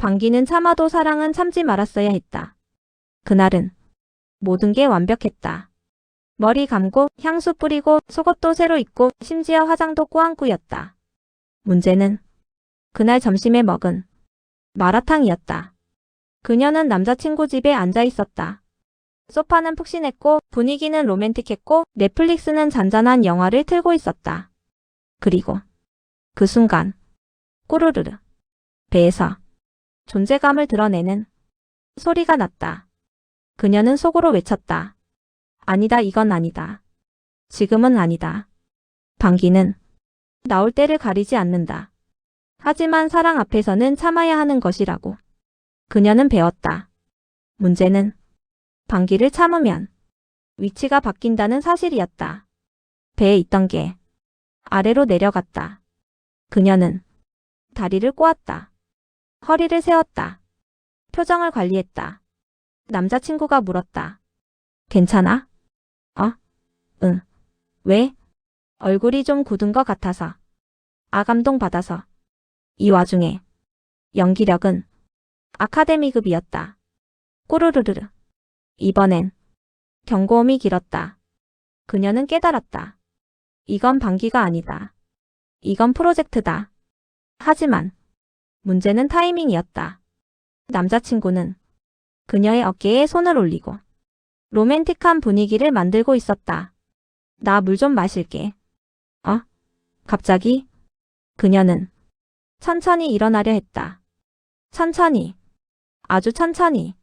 방귀는 참아도 사랑은 참지 말았어야 했다. 그날은 모든 게 완벽했다. 머리 감고 향수 뿌리고 속옷도 새로 입고 심지어 화장도 꾸안꾸였다. 문제는 그날 점심에 먹은 마라탕이었다. 그녀는 남자친구 집에 앉아 있었다. 소파는 푹신했고 분위기는 로맨틱했고 넷플릭스는 잔잔한 영화를 틀고 있었다. 그리고 그 순간 꾸르르르 배에서 존재감을 드러내는 소리가 났다. 그녀는 속으로 외쳤다. 아니다 이건 아니다. 지금은 아니다. 방귀는 나올 때를 가리지 않는다. 하지만 사랑 앞에서는 참아야 하는 것이라고. 그녀는 배웠다. 문제는 방귀를 참으면 위치가 바뀐다는 사실이었다. 배에 있던 게 아래로 내려갔다. 그녀는 다리를 꼬았다. 허리를 세웠다. 표정을 관리했다. 남자친구가 물었다. 괜찮아? 어? 응. 왜? 얼굴이 좀 굳은 것 같아서. 아 감동 받아서. 이 와중에 연기력은 아카데미급이었다. 꾸르르르르. 이번엔 경고음이 길었다. 그녀는 깨달았다. 이건 방귀가 아니다. 이건 프로젝트다. 하지만 문제는 타이밍이었다. 남자친구는 그녀의 어깨에 손을 올리고 로맨틱한 분위기를 만들고 있었다. 나 물 좀 마실게. 어? 갑자기? 그녀는 천천히 일어나려 했다. 천천히. 아주 천천히.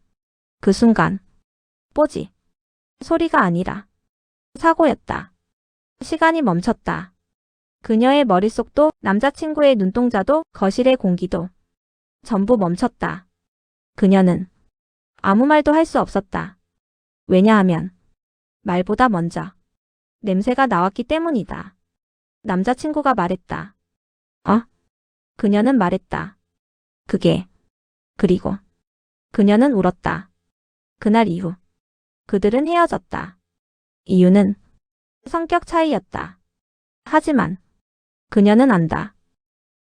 그 순간, 뽀지. 소리가 아니라 사고였다. 시간이 멈췄다. 그녀의 머릿속도 남자친구의 눈동자도 거실의 공기도 전부 멈췄다. 그녀는 아무 말도 할 수 없었다. 왜냐하면 말보다 먼저 냄새가 나왔기 때문이다. 남자친구가 말했다. 어? 그녀는 말했다. 그게 그리고 그녀는 울었다. 그날 이후 그들은 헤어졌다. 이유는 성격 차이였다. 하지만 그녀는 안다.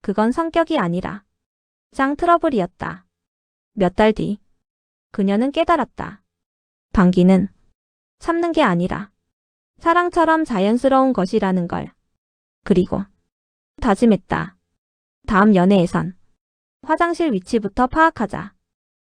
그건 성격이 아니라 짱 트러블이었다. 몇 달 뒤 그녀는 깨달았다. 방귀는 참는 게 아니라 사랑처럼 자연스러운 것이라는 걸. 그리고 다짐했다. 다음 연애에선 화장실 위치부터 파악하자.